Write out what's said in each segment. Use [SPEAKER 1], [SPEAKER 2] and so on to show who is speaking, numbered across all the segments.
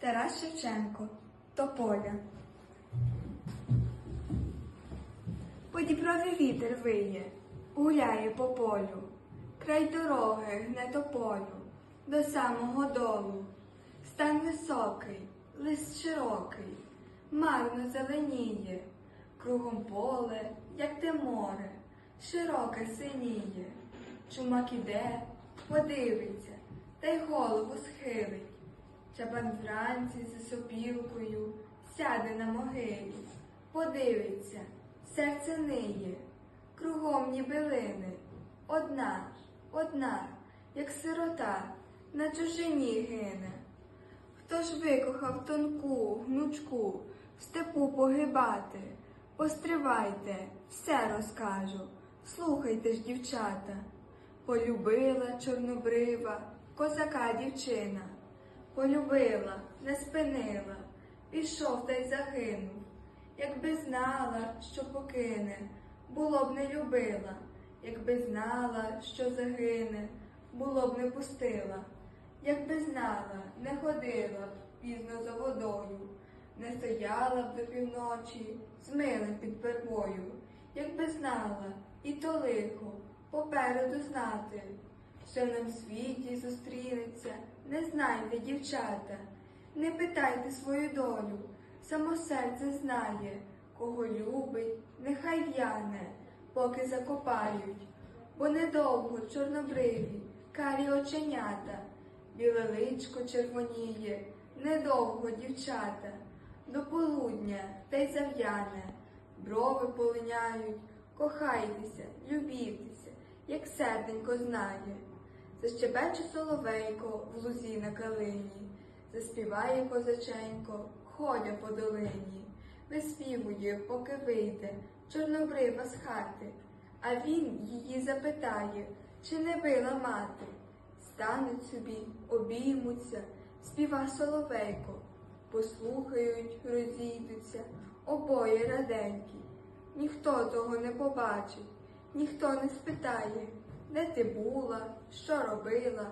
[SPEAKER 1] Тарас Шевченко Тополя. По вітер виє, гуляє по полю, край дороги гне тополю, до самого долу. Стан високий, лист широкий, марно зеленіє, кругом поле, як те море, широке синіє. Чумак іде, подивиться, та й голову схилить. Чабан вранці за сопілкою сяде на могилі, подивиться, серце ниє, кругом ніби лине, одна, одна, як сирота, на чужині гине. Хто ж викохав тонку, гнучку, в степу погибати? Постривайте, все розкажу, слухайте ж, дівчата. Полюбила чорнобрива, козака дівчина. Полюбила, не спинила, пішов та й загинув. Якби знала, що покине, було б не любила, якби знала, що загине, було б не пустила, якби знала, не ходила б пізно за водою, не стояла б до півночі з милим під вербою, якби знала, і то лихо попереду знати, що нам світі зустрінеться, не знайте, дівчата, не питайте свою долю, само серце знає, кого любить, нехай в'яне, поки закопають, бо недовго чорнобриві, карі оченята, біле личко червоніє, недовго дівчата, до полудня та й зав'яне, брови полиняють, кохайтеся, любітеся, як серденько знає. Защебече соловейко в лузі на калині, заспіває козаченько, ходя по долині, виспівує, поки вийде, чорнобрива з хати, а він її запитає, чи не била мати. Стануть собі, обіймуться, співа соловейко, послухають, розійдуться, обоє раденькі. Ніхто того не побачить, ніхто не спитає, де ти була, що робила,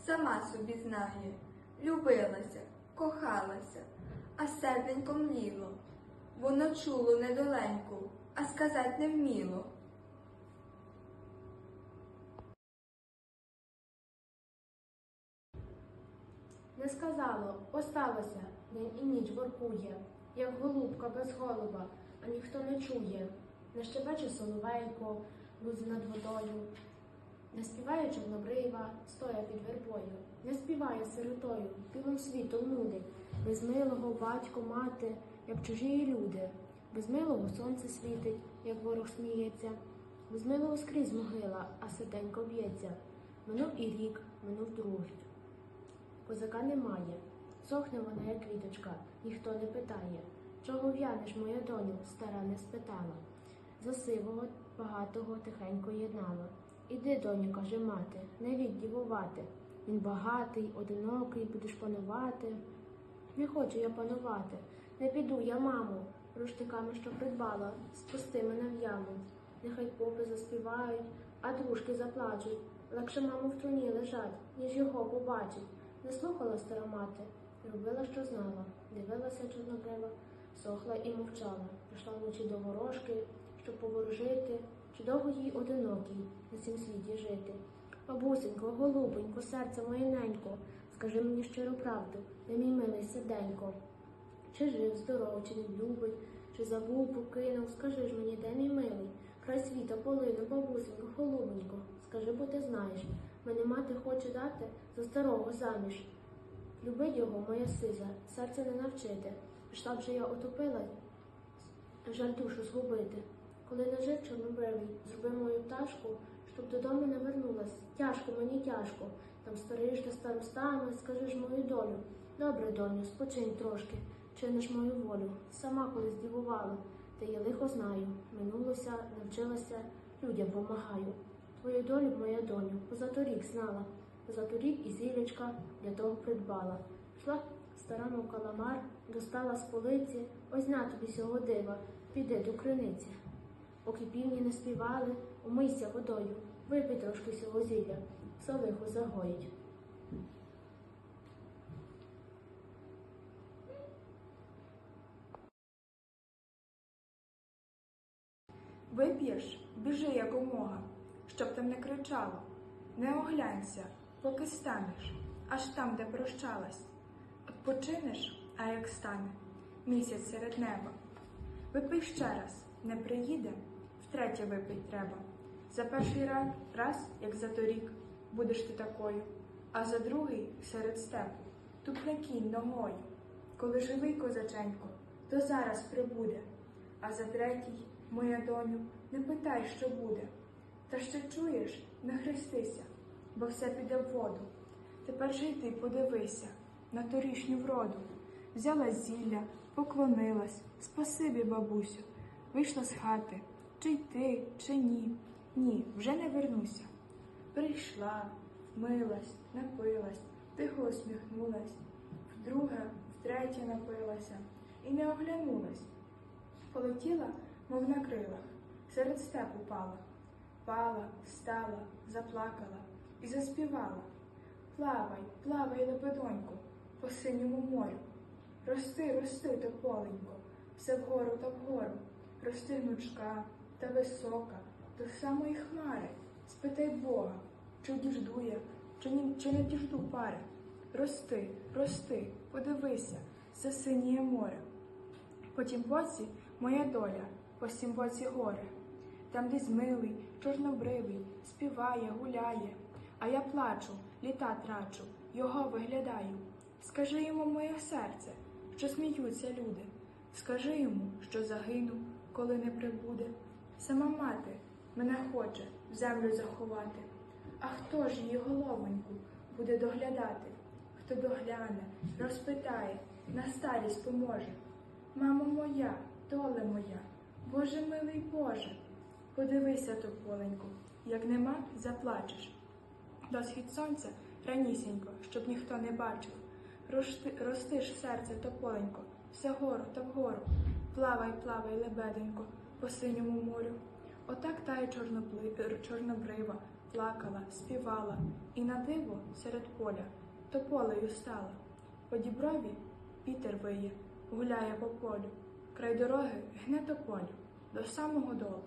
[SPEAKER 1] сама собі знає, любилася, кохалася, а серденько мліло. Воно чуло недоленьку, а сказать не вміло.
[SPEAKER 2] Не сказало, осталося, день і ніч воркує, як голубка без голуба, а ніхто не чує. Не щебече соловейко, лузи над водою, не співає чорнобрива, стоя під вербою, не співає сиротою, білим світом нудить, без милого батько, мати, як чужі люди, без милого сонце світить, як ворог сміється, без милого скрізь могила, а серденько б'ється. Минув і рік, минув другий. Козака немає, сохне вона, як квіточка, ніхто не питає. Чого в'янеш, моя доню, стара не спитала. За сивого багатого тихенько єднала. Іди, доню, каже мати, не вік дівувати. Він багатий, одинокий, будеш панувати. Не хочу я панувати, не піду я, маму, руштиками, що придбала, спусти мене в яму. Нехай попи заспівають, а дружки заплачуть. Легше маму в труні лежать, ніж його побачить. Не слухала стара мати, робила, що знала, дивилася чорнобрива, сохла і мовчала, пішла вночі до ворожки, щоб поворожити, чи довго їй одинокій на цім світі жити. Бабусенько, голубенько, серце моє ненько, скажи мені щиру правду, де мій милий серденько. Чи жив, здоров, чи не любить, чи забув, покинув, скажи ж мені, де мій милий, край світа полину, бабусенько, голубенько, скажи, бо ти знаєш, мене мати хоче дати за старого заміж. Любить його, моя сиза, серце не навчити. Пішла вже я отопила, жаль душу згубити. Коли не жив чорнобривий, зроби мою пташку, щоб додому не вернулась. Тяжко мені тяжко. Там стариш та старостами, скажи ж мою долю. Добре, доню, спочинь трошки, чиниш мою волю. Сама колись дивувала, та я лихо знаю. Минулося, навчилася, людям помагаю. Твою долю, моя доню, позаторік знала. Позаторік і зілечка для того придбала. Шла стара каламар, достала з полиці, ось на тобі сього дива, піди до криниці поки півні не співали, умийся водою, випий трошки сього сілозілля, солиху загоїть.
[SPEAKER 3] Вип'єш, біжи якомога, щоб там не кричало, не оглянься, поки станеш, аж там, де прощалась. Відпочинеш, а як стане місяць серед неба. Випий ще раз, не приїде втретє випить треба. За перший раз, як за торік, будеш ти такою, а за другий серед степу тупне кінь ногою. Коли живий козаченько, то зараз прибуде. А за третій, моя доню, не питай, що буде. Та що чуєш, не хрестися, бо все піде в воду. Тепер же йди подивися на торішню вроду. Взяла зілля, поклонилась, спасибі, бабусю, вийшла з хати. Чи йти, чи ні? Ні, вже не вернуся. Прийшла, вмилась, напилась, тихо усміхнулась, вдруге, втретє напилася і не оглянулась. Полетіла, мов на крилах, серед степу пала, пала, встала, заплакала і заспівала. Плавай, плавай, лебедонько, по синьому морю. Рости, рости, тополенько, все вгору та вгору. Рости гнучка та висока, до самої хмари. Спитай Бога, чи діжду я, чи, ні, чи не діжду пари. Рости, рости, подивися, за синіє море. По тім боці моя доля, по сім боці горе. Там десь милий, чорнобривий, співає, гуляє, а я плачу, літа трачу, його виглядаю. Скажи йому моє серце, що сміються люди. Скажи йому, що загину, коли не прибуде. Сама мати мене хоче в землю заховати. А хто ж її головоньку буде доглядати? Хто догляне, розпитає, на старість поможе. Мамо моя, доле моя, Боже милий Боже, подивися тополеньку, як нема, заплачеш. До схід сонця ранісінько, щоб ніхто не бачив. Рости, рости ж серце тополенько, все гору та вгору. Плавай, плавай, лебеденько, по синьому морю. Отак та й чорнобли- чорнобрива плакала, співала, і на диво серед поля тополею стала. По діброві вітер виє, гуляє по полю. Край дороги гне тополю до самого долу.